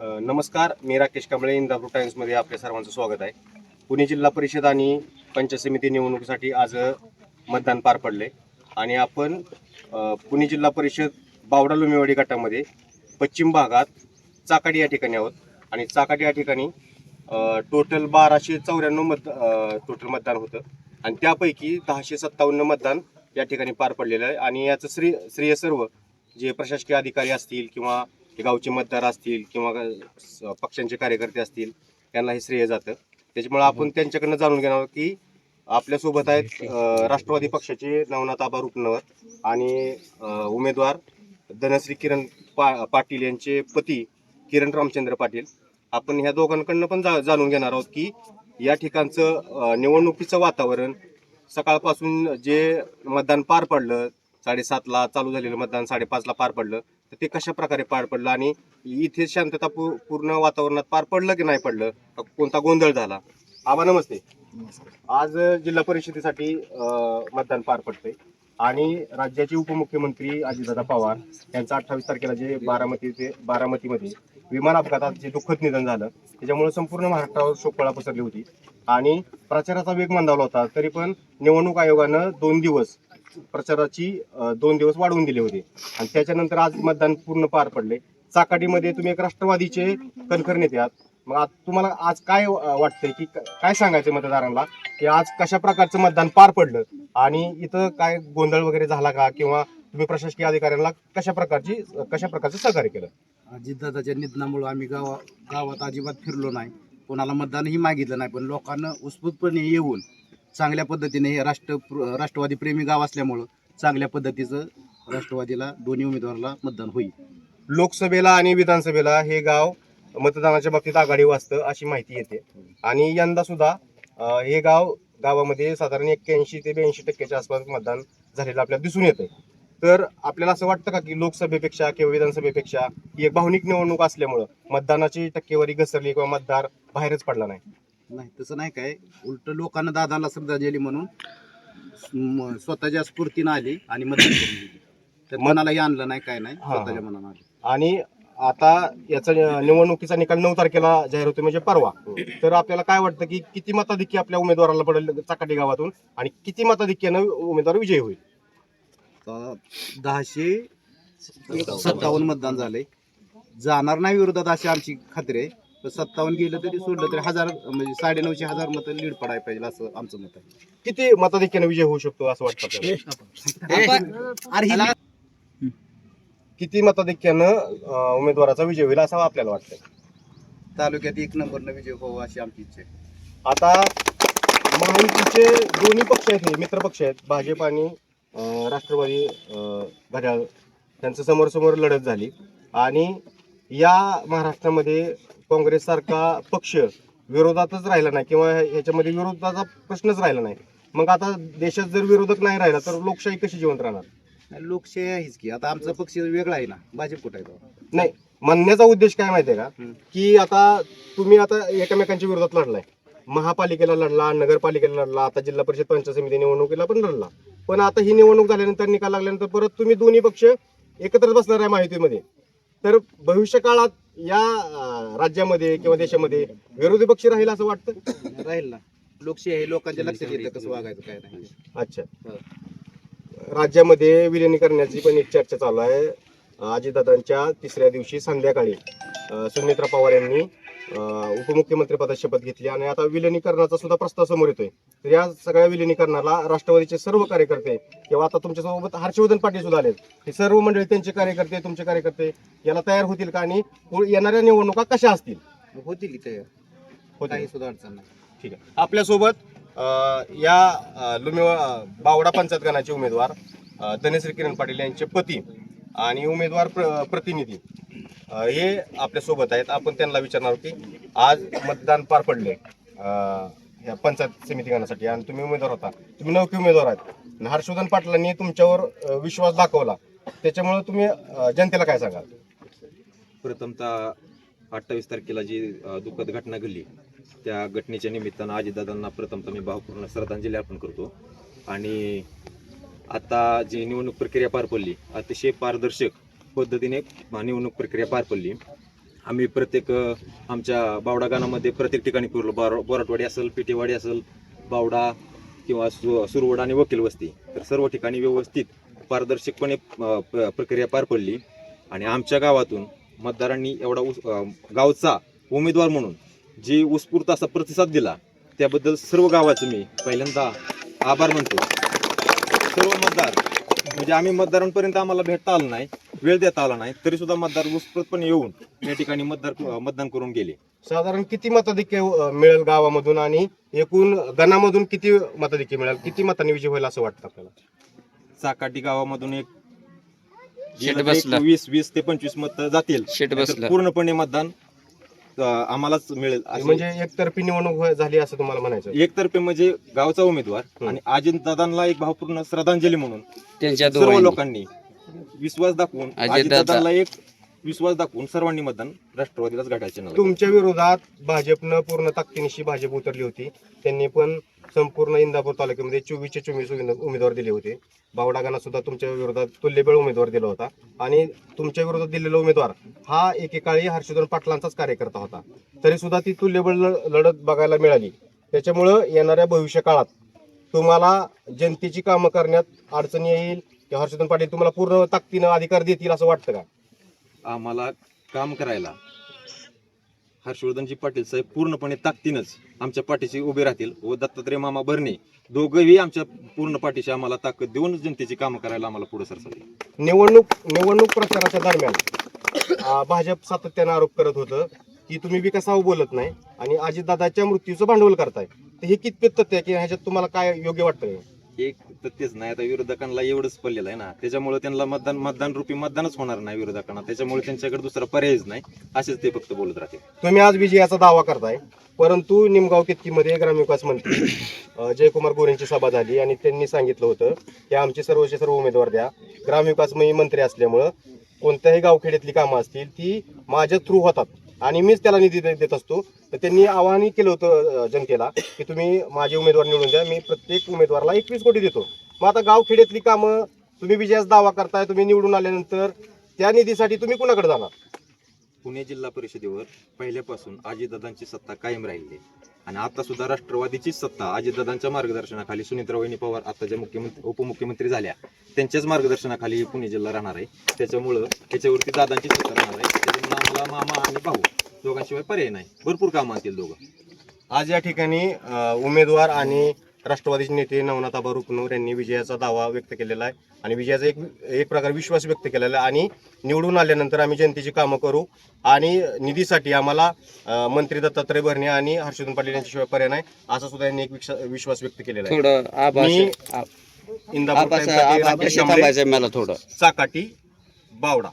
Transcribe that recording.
नमस्कार मी राकेश कांबळे इंदापूर टाइम्समध्ये आपल्या सर्वांचं स्वागत आहे. पुणे जिल्हा परिषद आणि पंचायत समिती निवडणुकीसाठी आज मतदान पार पडले. आणि आपण पुणे जिल्हा परिषद बावडा लुमेवाडी गटामध्ये पश्चिम भागात चाकाडी या ठिकाणी आहोत. आणि चाकाडी या ठिकाणी टोटल बाराशे चौऱ्याण्णव मत टोटल मतदान होतं. आणि त्यापैकी दहाशे सत्तावन्न मतदान या ठिकाणी पार पडलेलं आहे. आणि याचं श्री श्रेय सर्व जे प्रशासकीय अधिकारी असतील किंवा हे गावचे मतदार असतील किंवा पक्षांचे कार्यकर्ते असतील त्यांना हे श्रेय जातं. त्याच्यामुळे आपण त्यांच्याकडनं जाणून घेणार आहोत की आपल्यासोबत आहेत राष्ट्रवादी पक्षाचे नवनाथ आबा रुपनवर आणि उमेदवार धनश्री किरण पा पाटील यांचे पती किरण रामचंद्र पाटील. आपण ह्या दोघांकडनं पण जा जाणून घेणार आहोत की या ठिकाणचं निवडणुकीचं वातावरण सकाळपासून जे मतदान पार पडलं साडेसातला चालू झालेलं मतदान साडेपाचला पार पडलं तर ते कशा प्रकारे पार पडलं? आणि इथे शांतता पूर्ण वातावरणात पार पडलं की नाही पडलं? कोणता गोंधळ झाला? आबा नमस्ते. आज जिल्हा परिषदेसाठी मतदान पार पडते आणि राज्याचे उपमुख्यमंत्री अजितदादा पवार यांचं अठ्ठावीस तारखेला जे बारामती ते बारामतीमध्ये विमान अपघातात जे दुःखद निधन झालं त्याच्यामुळे संपूर्ण महाराष्ट्रावर शोककळा पसरली होती. आणि प्रचाराचा वेग मंदावला होता. तरी पण निवडणूक आयोगानं दोन दिवस प्रचाराची दोन दिवस वाढवून दिले होते. आणि त्याच्यानंतर आज मतदान पूर्ण पार पडले. चाकाडीमध्ये तुम्ही एक राष्ट्रवादीचे कणखर नेते आहात. मग आज तुम्हाला आज काय वाटतंय की काय सांगायचं मतदारांना? की आज कशा प्रकारचं मतदान पार पडलं? आणि इथं काय गोंधळ वगैरे झाला का? किंवा तुम्ही प्रशासकीय अधिकाऱ्यांना कशा प्रकारची कशा प्रकारचं सहकार्य केलं? अजितदादाच्या निधनामुळं आम्ही गावा गावात अजिबात फिरलो नाही. कोणाला मतदानही मागितलं नाही. पण लोकांना उत्स्फूर्तपणे येऊन चांगल्या पद्धतीने हे राष्ट्र राष्ट्रवादी प्रेमी गाव असल्यामुळं चांगल्या पद्धतीचं राष्ट्रवादीला दोन्ही उमेदवाराला मतदान होईल. लोकसभेला आणि विधानसभेला हे गाव मतदानाच्या बाबतीत आघाडी वाचतं अशी माहिती येते. आणि यंदा सुद्धा हे गाव गावामध्ये साधारण एक्क्याऐंशी ते ब्याऐंशी टक्क्याच्या आसपास मतदान झालेलं आपल्याला दिसून येतं तर आपल्याला असं वाटतं का की लोकसभेपेक्षा किंवा विधानसभेपेक्षा ही एक भावनिक निवडणूक असल्यामुळं मतदानाची टक्केवारी घसरली किंवा मतदार बाहेरच पडला नाही? नाही तसं नाही काय. उलट लोकांना दादाला श्रद्धांजली म्हणून म- स्वतःच्या स्फूर्तीनं आली आणि मतदान करून दिली. तर मनालाही आणलं नाही काय नाही हा, हा. स्वतःच्या मनानं आली. आणि आता याचा निवडणुकीचा निकाल नऊ तारखेला जाहीर होतो म्हणजे परवा. तर आपल्याला काय वाटतं की किती मताधिक्य आपल्या उमेदवाराला पडेल चाकाटी गावातून आणि किती मताधिक्यानं उमेदवार विजयी होईल? दहाशे सत्तावन्न मतदान झालंय. जाणार नाही विरोधात अशी आमची खात्री आहे. सत्तावन्न गेलं तरी सोडलं तरी हजार म्हणजे साडेनऊशे हजार मतं लीड पडायला पाहिजे असं आमचं मत आहे. किती मताधिक्यानं विजय होऊ शकतो असं वाटतं आपल्याला? ही किती मताधिक्यानं अं, उमेदवाराचा विजय होईल असं आपल्याला वाटतं तालुक्यात एक नंबरनं विजय व्हावा अशी आमची इच्छा आहे. आता महायुतीचे दोन्ही पक्ष आहेत हे मित्र पक्ष आहेत भाजप आणि अं, राष्ट्रवादी अं, घड्याळ. त्यांचं समोर लढत झाली. आणि या महाराष्ट्रामध्ये काँग्रेस सारखा पक्ष विरोधातच राहिला नाही किंवा ह्याच्यामध्ये विरोधाचा प्रश्नच राहिला नाही. मग आता देशात जर विरोधक नाही राहिला तर लोकशाही कशी जिवंत राहणार? लोकशाही आहेच की. आता आमचा पक्ष वेगळा आहे ना. भाजप कुठं? नाही म्हणण्याचा उद्देश काय माहितीये का. की आता तुम्ही आता एकमेकांच्या विरोधात लढलाय. महापालिकेला लढला नगरपालिकेला लढला आता जिल्हा परिषद पंचायत समिती निवडणुकीला पण लढला. पण आता ही निवडणूक झाल्यानंतर निकाल लागल्यानंतर परत तुम्ही दोन्ही पक्ष एकत्रच बसणार आहे माहितीमध्ये. तर भविष्य काळात या राज्यामध्ये किंवा देशामध्ये विरोधी पक्ष राहील असं वाटतं? राहील ना. लोकशाही आहे लोकांच्या लक्षात येतं कसं वागायचं काय नाही. अच्छा. हो. राज्यामध्ये विलिनीकरणाची पण एक चर्चा चालू आहे. अजितदादांच्या तिसऱ्या दिवशी संध्याकाळी सुमित्रा पवार यांनी अं, उपमुख्यमंत्री पदाची शपथ घेतली आणि आता विलिनीकरणाचा सुद्धा प्रस्ताव समोर येतोय. तर या सगळ्या विलिनीकरणाला राष्ट्रवादीचे सर्व कार्यकर्ते किंवा आता तुमच्यासोबत हर्षवर्धन पाटील सुद्धा आलेत. हे सर्व मंडळी त्यांचे कार्यकर्ते तुमचे कार्यकर्ते याला तयार होतील का आणि येणाऱ्या निवडणुका कशा असतील? होतील इथे. होतील. सुद्धा अडचण नाही. ठीक आहे. आपल्यासोबत या अ, बावडा पंचायत गणाचे उमेदवार धनेश्री किरण पाटील यांचे पती आणि उमेदवार प्र- प्रतिनिधी. हे आपल्यासोबत आहेत. आपण त्यांना विचारणार की आज मतदान पार पडले ह्या पंचायत समिती गणासाठी आणि तुम्ही उमेदवार होता. तुम्ही नौके उमेदवार आहात. आणि हर्षवर्धन पाटलांनी तुमच्यावर विश्वास दाखवला. त्याच्यामुळे तुम्ही जनतेला काय सांगाल? प्रथमतः अठ्ठावीस तारखेला जी दुःखद घटना घडली त्या घटनेच्या निमित्तानं आजीदादांना प्रथमतः मी भावपूर्ण श्रद्धांजली अर्पण करतो. आणि आता जी निवडणूक प्रक्रिया पार पडली अतिशय पारदर्शक पद्धतीने निवडणूक प्रक्रिया पार पडली. आम्ही प्रत्येक आमच्या बावडा गानामध्ये प्रत्येक ठिकाणी फिरलो. बार बोराटवाडी असेल पिटेवाडी असेल बावडा किंवा सु सुरवड आणि वकील वस्ती. तर सर्व ठिकाणी व्यवस्थित पारदर्शकपणे प- प्रक्रिया पार पडली. आणि आमच्या गावातून मतदारांनी एवढा उस गावचा उमेदवार म्हणून जी उत्स्फूर्त असा प्रतिसाद दिला त्याबद्दल सर्व गावाचं मी पहिल्यांदा आभार मानतो. सर्व मतदार म्हणजे आम्ही मतदारांपर्यंत आम्हाला भेटता आलं नाही. वेळ देता आला नाही तरी सुद्धा मतदार उत्स्फूर्तपणे येऊन या ठिकाणी मतदार मतदान करून गेले. साधारण किती मताधिक्य अ, मिळेल गावामधून आणि एकूण गणामधून किती मताधिक्य मिळेल? किती मतांनी विजय होईल असं वाटतं आपल्याला? चाकाटी गावामधून एक शेट गेलं तर एक बसला. वीस वीस ते पंचवीस मत जातील. शेट नाहीतर बसला. पूर्णपणे मतदान अं, आम्हालाच मिळेल अशी- म्हणजे एकतर्फी निवडणूक व्हाय- झाली असं तुम्हाला म्हणायचं एकतर्फे म्हणजे गावचा उमेदवार. आणि अजित दादांना एक भावपूर्ण श्रद्धांजली म्हणून त्यांच्या सर्व दोघांनी. लोकांनी. विश्वास दाखवून अजितदादा- अजित दादांना एक विश्वास दाखवून सर्वांनी मतदान राष्ट्रवादीलाच घाटायचे तुमच्या विरोधात भाजपनं पूर्ण ताकदीनिशी भाजप उतरली होती. त्यांनी पण संपूर्ण इंदापूर तालुक्यामध्ये चोवीसचे चोवीस उमेदवार दिले होते. बावडागांना सुद्धा तुमच्या विरोधात तुल्यबळ उमेदवार दिला होता. आणि तुमच्या विरोधात दिलेला उमेदवार हा एकेकाळी हर्षवर्धन पाटलांचाच कार्यकर्ता होता. तरी सुद्धा ती तुल्यबळ लढत बघायला मिळाली. त्याच्यामुळं येणाऱ्या भविष्य काळात तुम्हाला जनतेची कामं करण्यात अडचण येईल. किंवा हर्षवर्धन पाटील तुम्हाला पूर्ण ताकदीनं अधिकार देतील असं वाटतं का? आम्हाला काम करायला हर्षवर्धनजी पाटील साहेब पूर्णपणे ताकदीनच आमच्या पाठीशी उभे राहतील व दत्तात्रय मामा भरणे दोघंही आमच्या पूर्ण पाठीशी आम्हाला ताकद देऊन जनतेची कामं करायला आम्हाला पुढे सरसावले निवडणूक निवडणूक प्रचाराच्या दरम्यान भाजप सातत्यानं आरोप करत होतं की तुम्ही विकासावर बोलत नाही आणि अजितदादाच्या मृत्यूचं भांडवल करताय. तर हे कितपत तथ्य आहे की ह्याच्यात तुम्हाला काय योग्य वाटतंय? एक तर तेच नाही आता विरोधकांना एवढंच पडलेलं आहे ना. त्याच्यामुळे त्यांना मतदान मतदान रुपी मतदानच होणार नाही विरोधकांना. त्याच्यामुळे त्यांच्याकडे दुसरा पर्यायच नाही. असेच ते फक्त बोलत राहतील. तुम्ही आज विजयाचा दावा करताय परंतु निमगाव केतकीमध्ये ग्रामविकास मंत्री जयकुमार गोरेंची सभा झाली आणि त्यांनी सांगितलं होतं की आमचे सर्वचे सर्व उमेदवार द्या. ग्रामविकास मी मंत्री असल्यामुळं कोणत्याही गावखेड्यातली कामं असतील ती माझ्या थ्रू होतात. आणि मीच त्याला निधी दे- देत असतो. तर त्यांनी आवाहनही केलं होतं जनतेला की तुम्ही माझे उमेदवार निवडून द्या. मी प्रत्येक उमेदवाराला एकवीस कोटी देतो. मग आता गावखेड्यातली कामं तुम्ही विजयाचा दावा करताय तुम्ही निवडून आल्यानंतर त्या निधीसाठी तुम्ही कुणाकडे जाणार? पुणे जिल्हा परिषदेवर पहिल्यापासून आजीदादांची सत्ता कायम राहिली आहे. आणि आता सुद्धा राष्ट्रवादीचीच सत्ता अजितदादांच्या मार्गदर्शनाखाली सुनीत्रावहिनी पवार आता ज्या मुख्यमंत्री उपमुख्यमंत्री झाल्या. त्यांच्याच मार्गदर्शनाखाली पुणे जिल्हा राहणार आहे. त्याच्यामुळं त्याच्यावरती दादांची सत्ता राहणार आहे. त्याच्यामुळे आम्हाला मामा आणि भाऊ दोघांशिवाय पर्याय नाही. भरपूर कामं आणतील दोघं. आज या ठिकाणी उमेदवार आणि राष्ट्रवादीचे नेते नवनाथ आबा रुपनूर यांनी विजयाचा दावा व्यक्त केलेला आहे आणि विजयाचा एक एक प्रकारे विश्वास व्यक्त केलेला आहे. आणि निवडून आल्यानंतर आम्ही जनतेची कामं करू आणि निधीसाठी आम्हाला मंत्री दत्तात्रय भरणे आणि हर्षवर्धन पाटील यांच्याशिवाय पर्याय नाही असा सुद्धा यांनी एक विश्वास व्यक्त केलेला आहे. मी- इंदापूर चाकाटी बावडा.